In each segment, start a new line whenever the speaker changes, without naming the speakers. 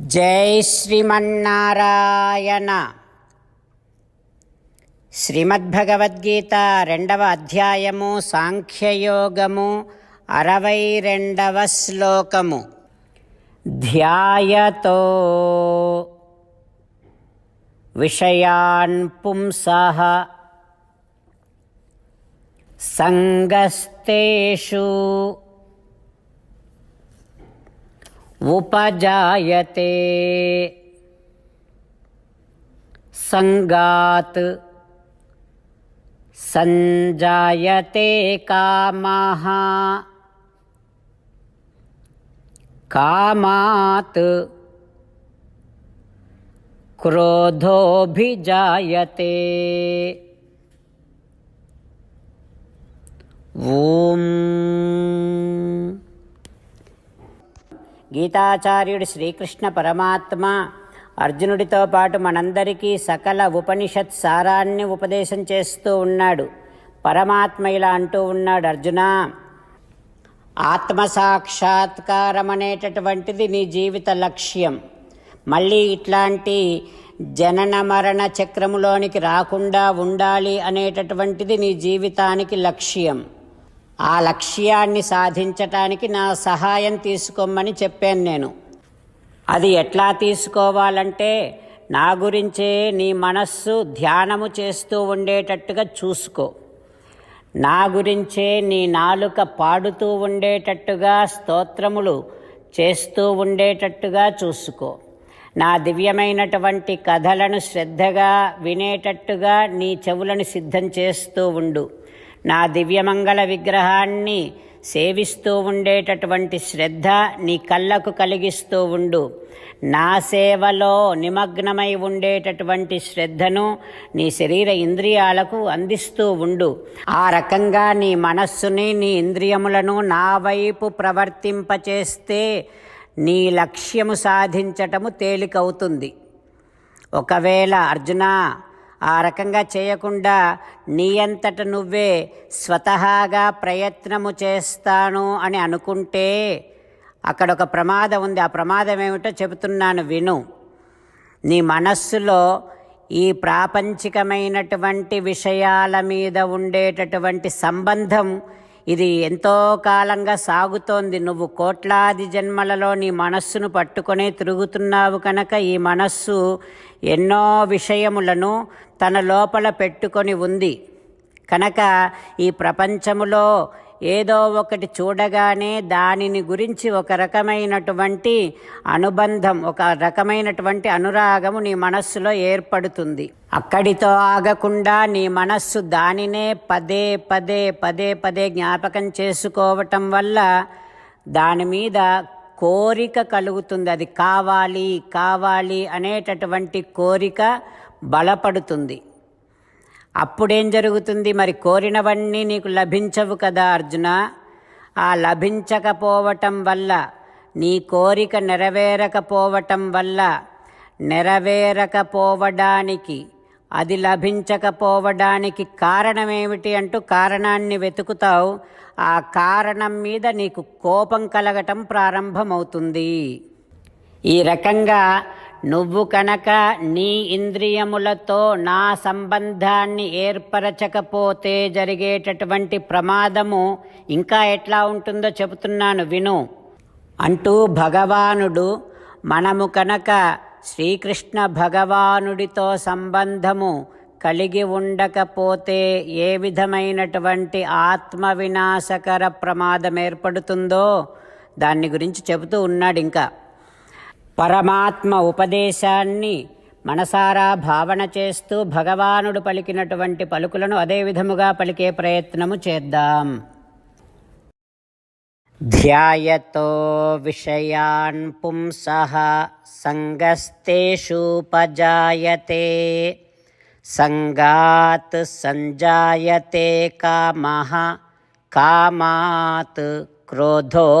జై శ్రీమన్నారాయణ. శ్రీమద్భగవద్గీత రెండవ అధ్యాయము సాంఖ్యయోగము అరవై రెండవ శ్లోకము. ధ్యాయతో విషయాన్ పుంసః సంగస్తేషు उपजायते। सङ्गात् सञ्जायते कामः। कामात् क्रोधोऽभिजायते। ॐ గీతాచార్యుడు శ్రీకృష్ణ పరమాత్మ అర్జునుడితో పాటు మనందరికీ సకల ఉపనిషత్ సారాన్ని ఉపదేశం చేస్తూ ఉన్నాడు. పరమాత్మ ఇలా అంటూ ఉన్నాడు అర్జున ఆత్మసాక్షాత్కారం అనేటటువంటిది నీ జీవిత లక్ష్యం. మళ్ళీ ఇట్లాంటి జనన మరణ చక్రములోనికి రాకుండా ఉండాలి అనేటటువంటిది నీ జీవితానికి లక్ష్యం. ఆ లక్ష్యాన్ని సాధించటానికి నా సహాయం తీసుకోమని చెప్పాను నేను. అది ఎట్లా తీసుకోవాలంటే నా గురించే నీ మనస్సు ధ్యానము చేస్తూ ఉండేటట్టుగా చూసుకో. నా గురించే నీ నాలుక పాడుతూ ఉండేటట్టుగా స్తోత్రములు చేస్తూ ఉండేటట్టుగా చూసుకో. నా దివ్యమైనటువంటి కథలను శ్రద్ధగా వినేటట్టుగా నీ చెవులను సిద్ధం చేస్తూ ఉండు. నా దివ్యమంగళ విగ్రహాన్ని సేవిస్తూ ఉండేటటువంటి శ్రద్ధ నీ కళ్ళకు కలిగిస్తూ ఉండు. నా సేవలో నిమగ్నమై ఉండేటటువంటి శ్రద్ధను నీ శరీర ఇంద్రియాలకు అందిస్తూ ఉండు. ఆ రకంగా నీ మనస్సుని నీ ఇంద్రియములను నా వైపు ప్రవర్తింపచేస్తే నీ లక్ష్యము సాధించటము తేలికవుతుంది. ఒకవేళ అర్జున ఆ రకంగా చేయకుండా నీ అంతట నువ్వే స్వతహాగా ప్రయత్నము చేస్తాను అని అనుకుంటే అక్కడ ఒక ప్రమాదం ఉంది. ఆ ప్రమాదం ఏమిటో చెబుతున్నాను విను. నీ మనస్సులో ఈ ప్రాపంచికమైనటువంటి విషయాల మీద ఉండేటటువంటి సంబంధం ఇది ఎంతో కాలంగా సాగుతోంది. నువ్వు కోట్లాది జన్మలలో నీ మనస్సును పట్టుకొనే తిరుగుతున్నావు కనుక ఈ మనస్సు ఎన్నో విషయములను తన లోపల పెట్టుకొని ఉంది. కనుక ఈ ప్రపంచములో ఏదో ఒకటి చూడగానే దానిని గురించి ఒక రకమైనటువంటి అనుబంధం ఒక రకమైనటువంటి అనురాగము నీ మనస్సులో ఏర్పడుతుంది. అక్కడితో ఆగకుండా నీ మనస్సు దానినే పదే పదే పదే పదే జ్ఞాపకం చేసుకోవటం వల్ల దాని మీద కోరిక కలుగుతుంది. అది కావాలి కావాలి అనేటటువంటి కోరిక బలపడుతుంది. అప్పుడేం జరుగుతుంది? మరి కోరినవన్నీ నీకు లభించవు కదా అర్జున. ఆ లభించకపోవటం వల్ల నీ కోరిక నెరవేరకపోవటం వల్ల నెరవేరకపోవడానికి అది లభించకపోవడానికి కారణమేమిటి అంటూ కారణాన్ని వెతుకుతావు. ఆ కారణం మీద నీకు కోపం కలగటం ప్రారంభమవుతుంది. ఈ రకంగా నువ్వు కనుక నీ ఇంద్రియములతో నా సంబంధాన్ని ఏర్పరచకపోతే జరిగేటటువంటి ప్రమాదము ఇంకా ఎట్లా ఉంటుందో చెబుతున్నాను విను. అంటూ భగవానుడు మనము కనుక శ్రీకృష్ణ భగవానుడితో సంబంధము కలిగి ఉండకపోతే ఏ విధమైనటువంటి ఆత్మ వినాశకర ప్రమాదం ఏర్పడుతుందో దాన్ని గురించి చెబుతూ ఉన్నాడు ఇంకా. పరమాత్మ ఉపదేశాన్ని మనసారా భావన చేస్తూ భగవానుడు పలికినటువంటి పలుకులను అదే విధముగా పలికే ప్రయత్నము చేద్దాం. ధ్యాయతో విషయాన్ పుంస సంగస్తేషూపజాయతే సంగాత్ సంజాయతే కామ కామాత్ క్రోధోభిజాయతే.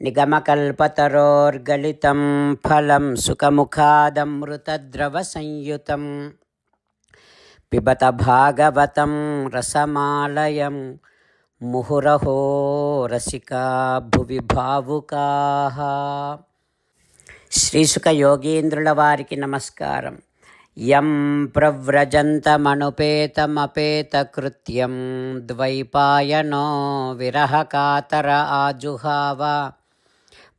నిగమకల్పతరోర్గలితం ఫలం సుఖముఖాదమృతద్రవసంయుతం పిబత భాగవతం రసమాలయం ముహురహో రసికా భువి భావుకా. శ్రీసుక యోగీంద్రుల వారికి నమస్కారం. యం ప్రవ్రజంతమనుపేతమపేతకృత్యం ద్వైపాయనో విరహకాతర ఆజుహావ.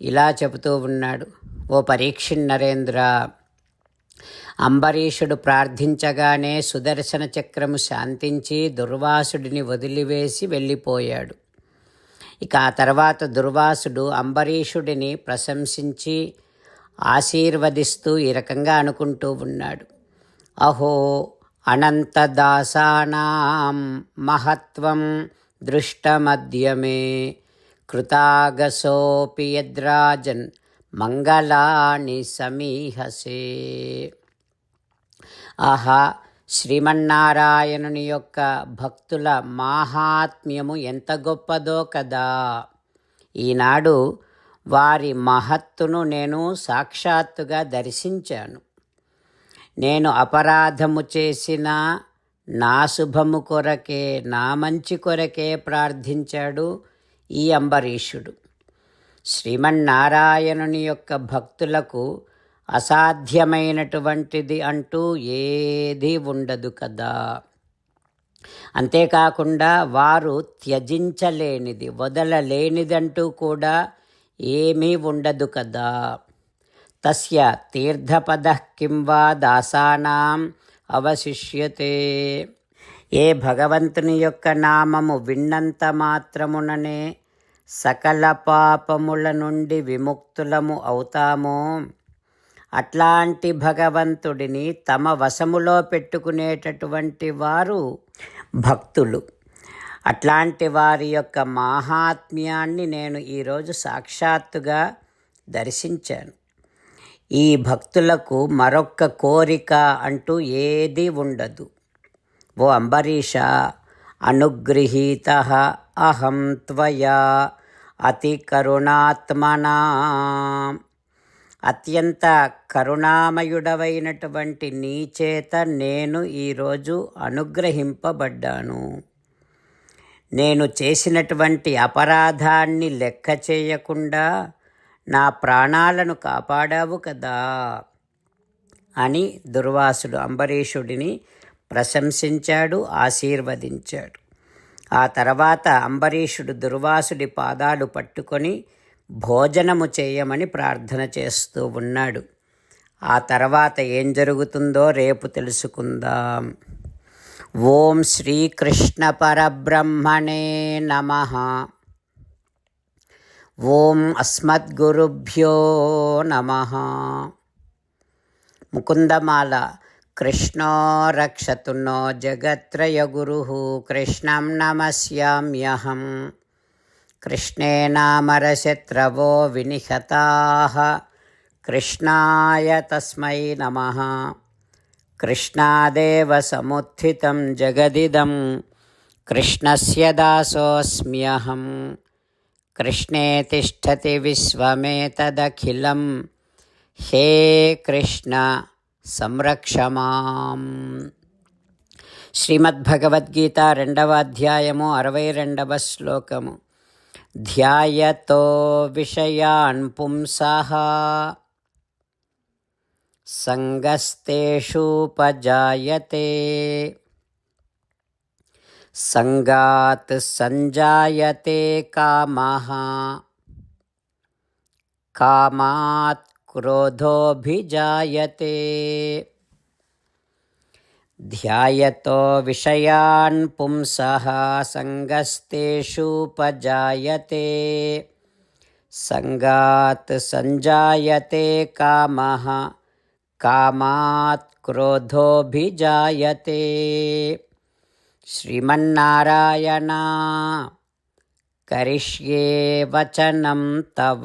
ఇలా చెబుతూ ఉన్నాడు. ఓ పరీక్షిన్నరేంద్ర అంబరీషుడు ప్రార్థించగానే సుదర్శన చక్రము శాంతించి దుర్వాసుడిని వదిలివేసి వెళ్ళిపోయాడు. ఇక ఆ తర్వాత దుర్వాసుడు అంబరీషుడిని ప్రశంసించి ఆశీర్వదిస్తూ ఈ రకంగా అనుకుంటూ ఉన్నాడు. అహో అనంతదాసానాం మహత్వం దృష్టమద్యమే కృతాగసోపి యద్రాజన్ మంగళాని సమీహసే. ఆహా శ్రీమన్నారాయణుని యొక్క భక్తుల మాహాత్మ్యము ఎంత గొప్పదో కదా. ఈనాడు వారి మహత్తును నేను సాక్షాత్తుగా దర్శించాను. నేను అపరాధము చేసిన నా శుభము కొరకే నా మంచి కొరకే ప్రార్థించాడు ఈ అంబరీషుడు. శ్రీమన్నారాయణుని యొక్క భక్తులకు అసాధ్యమైనటువంటిది అంటూ ఏదీ ఉండదు కదా. అంతేకాకుండా వారు త్యజించలేనిది వదలలేనిదంటూ కూడా ఏమీ ఉండదు కదా. తస్య తీర్థపద కిం వా దాసానాం అవశిష్యతే. ఏ భగవంతుని యొక్క నామము విన్నంత మాత్రముననే సకల పాపముల నుండి విముక్తులము అవుతామో. అట్లాంటి భగవంతుడిని తమ వశములో పెట్టుకునేటటువంటి వారు భక్తులు. అట్లాంటి వారి యొక్క మాహాత్మ్యాన్ని నేను ఈరోజు సాక్షాత్తుగా దర్శించాను. ఈ భక్తులకు మరొక్క కోరిక అంటూ ఏది ఉండదు. ఓ అంబరీష అనుగృహీత అహం త్వయా అతి కరుణాత్మనా అత్యంత కరుణామయుడవైనటువంటి నీ చేత నేను ఈరోజు అనుగ్రహింపబడ్డాను. నేను చేసినటువంటి అపరాధాన్ని లెక్క చేయకుండా నా ప్రాణాలను కాపాడావు కదా అని దుర్వాసుడు అంబరీషుడిని ప్రశంసించాడు ఆశీర్వదించాడు. ఆ తర్వాత అంబరీషుడు దుర్వాసుడి పాదాలు పట్టుకొని భోజనము చేయమని ప్రార్థన చేస్తూ ఉన్నాడు. ఆ తర్వాత ఏం జరుగుతుందో రేపు తెలుసుకుందాం. ఓం శ్రీకృష్ణ పరబ్రహ్మణే నమ. ఓం అస్మద్గురుభ్యో నమ. ముకుందమాల कृष्णो रक्षतु नो जगत्त्रयगुरुः कृष्णं नमस्याम्यहं कृष्णे नामरशत्रवो विनिहताः, कृष्णाय तस्मै नमः। कृष्णादेव समुत्थितं जगदिदं कृष्णस्य दासोऽस्म्यहं कृष्णे तिष्ठति विश्वमेतदखिलं हे कृष्ण। కృష్ణ సంరక్షమాం శ్రీమద్భగవద్గీత రెండవ అధ్యాయము అరవై రెండవ శ్లోకము. ధ్యాయతో విషయాన్ పుంసః సంగస్తేషూపజాయతే సంగాత్ సంజాయతే కామः। కామాత్ क्रोधोऽभिजायते ध्यायतो विषयान् पुंसः सङ्गस्तेषूपजायते सङ्गात् सञ्जायते कामः कामात् क्रोधोऽभिजायते श्रीमन्नारायणा करिष्ये वचनं तव